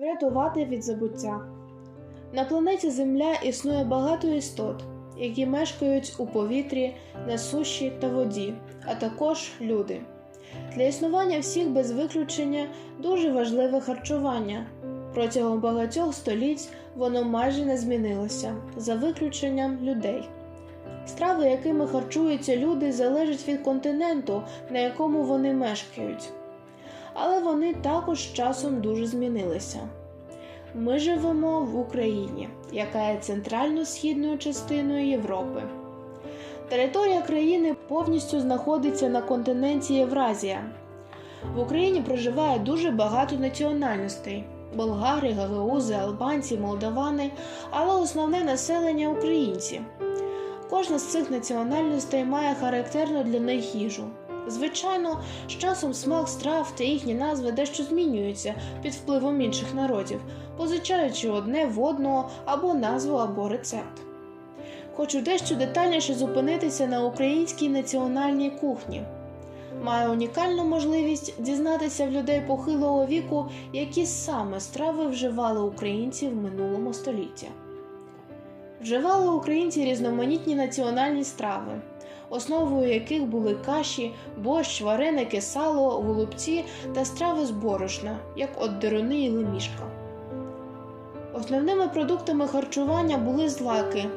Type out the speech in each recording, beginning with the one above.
Врятувати від забуття. На планеті Земля існує багато істот, які мешкають у повітрі, на суші та воді, а також люди. Для існування всіх без виключення дуже важливе харчування. Протягом багатьох століть воно майже не змінилося, за виключенням людей. Страви, якими харчуються люди, залежать від континенту, на якому вони мешкають. Але вони також часом дуже змінилися. Ми живемо в Україні, яка є центрально-східною частиною Європи. Територія країни повністю знаходиться на континенті Євразія. В Україні проживає дуже багато національностей: болгари, гагаузи, албанці, молдавани, але основне населення українці. Кожна з цих національностей має характерну для них їжу. Звичайно, з часом смак страв та їхні назви дещо змінюються під впливом інших народів, позичаючи одне в одного або назву, або рецепт. Хочу дещо детальніше зупинитися на українській національній кухні. Маю унікальну можливість дізнатися в людей похилого віку, які саме страви вживали українці в минулому столітті. Вживали українці різноманітні національні страви, основою яких були каші, борщ, вареники, сало, голубці та страви з борошна, як от деруни і лемішка. Основними продуктами харчування були злаки,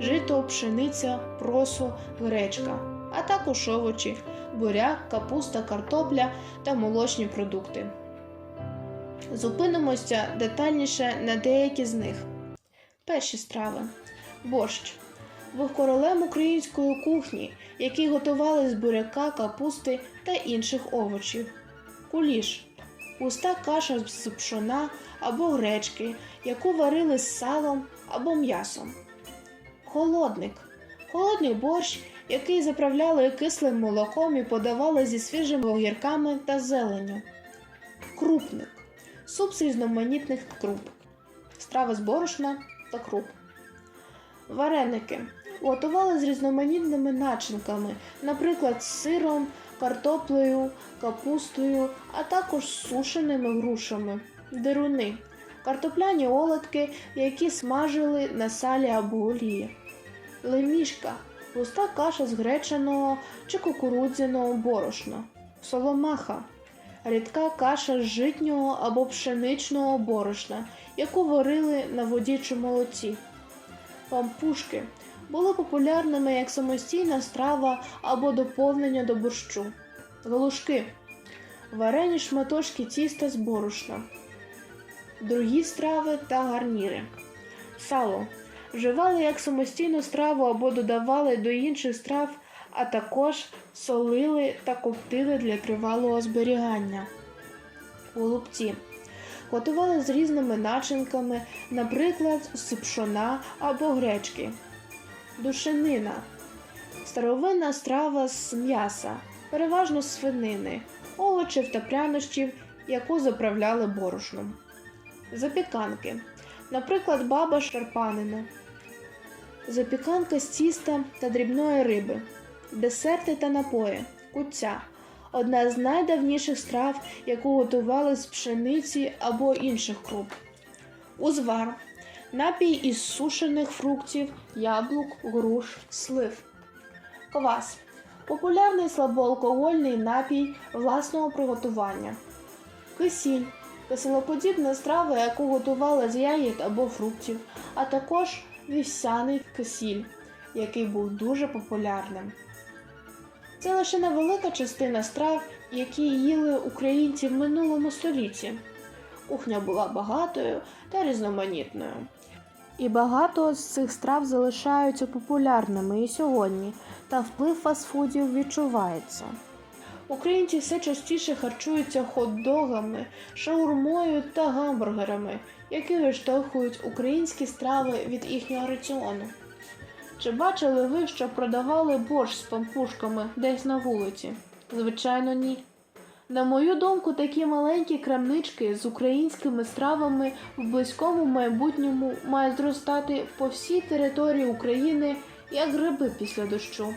жито, пшениця, просо, гречка, а також овочі, буряк, капуста, картопля та молочні продукти. Зупинимося детальніше на деякі з них. Перші страви борщ був королем української кухні, який готували з буряка, капусти та інших овочів. Куліш густа каша з пшона або гречки, яку варили з салом або м'ясом. Холодник холодний борщ, який заправляли кислим молоком і подавали зі свіжими огірками та зеленню. Крупник суп з різноманітних круп, страви з борошна та круп. Вареники готували з різноманітними начинками, наприклад, з сиром, картоплею, капустою, а також з сушеними грушами, деруни, картопляні оладки, які смажили на салі або олії, лемішка, густа каша з гречаного чи кукурудзяного борошна, соломаха, рідка каша з житнього або пшеничного борошна, яку варили на воді чи молоці. Пампушки були популярними як самостійна страва або доповнення до борщу. Галушки варені шматочки тіста з борошна, другі страви та гарніри. Сало вживали як самостійну страву або додавали до інших страв, а також солили та коптили для тривалого зберігання. Голубці готували з різними начинками, наприклад, з пшона або гречки. Душенина старовинна страва з м'яса, переважно з свинини, овочів та прянощів, яку заправляли борошном. Запіканки, наприклад, баба шарпанина, запіканка з тіста та дрібної риби, десерти та напої, куця одна з найдавніших страв, яку готували з пшениці або інших круп. Узвар напій із сушених фруктів, яблук, груш, слив. Квас популярний слабоалкогольний напій власного приготування. Кисіль киселоподібна страва, яку готували з ягід або фруктів, а також вівсяний кисіль, який був дуже популярним. Це лише невелика частина страв, які їли українці в минулому столітті. Кухня була багатою та різноманітною. І багато з цих страв залишаються популярними і сьогодні, та вплив фастфудів відчувається. Українці все частіше харчуються хот-догами, шаурмою та гамбургерами, які виштовхують українські страви від їхнього раціону. Чи бачили ви, що продавали борщ з пампушками десь на вулиці? Звичайно, ні. На мою думку, такі маленькі крамнички з українськими стравами в близькому майбутньому мають зростати по всій території України як гриби після дощу.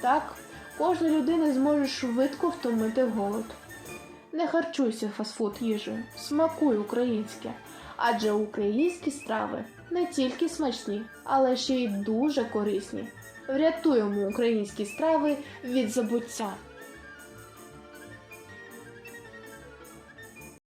Так, кожна людина зможе швидко втомити голод. Не харчуйся фастфуд їжею, смакуй українське. Адже українські страви не тільки смачні, але ще й дуже корисні. Врятуємо українські страви від забуття.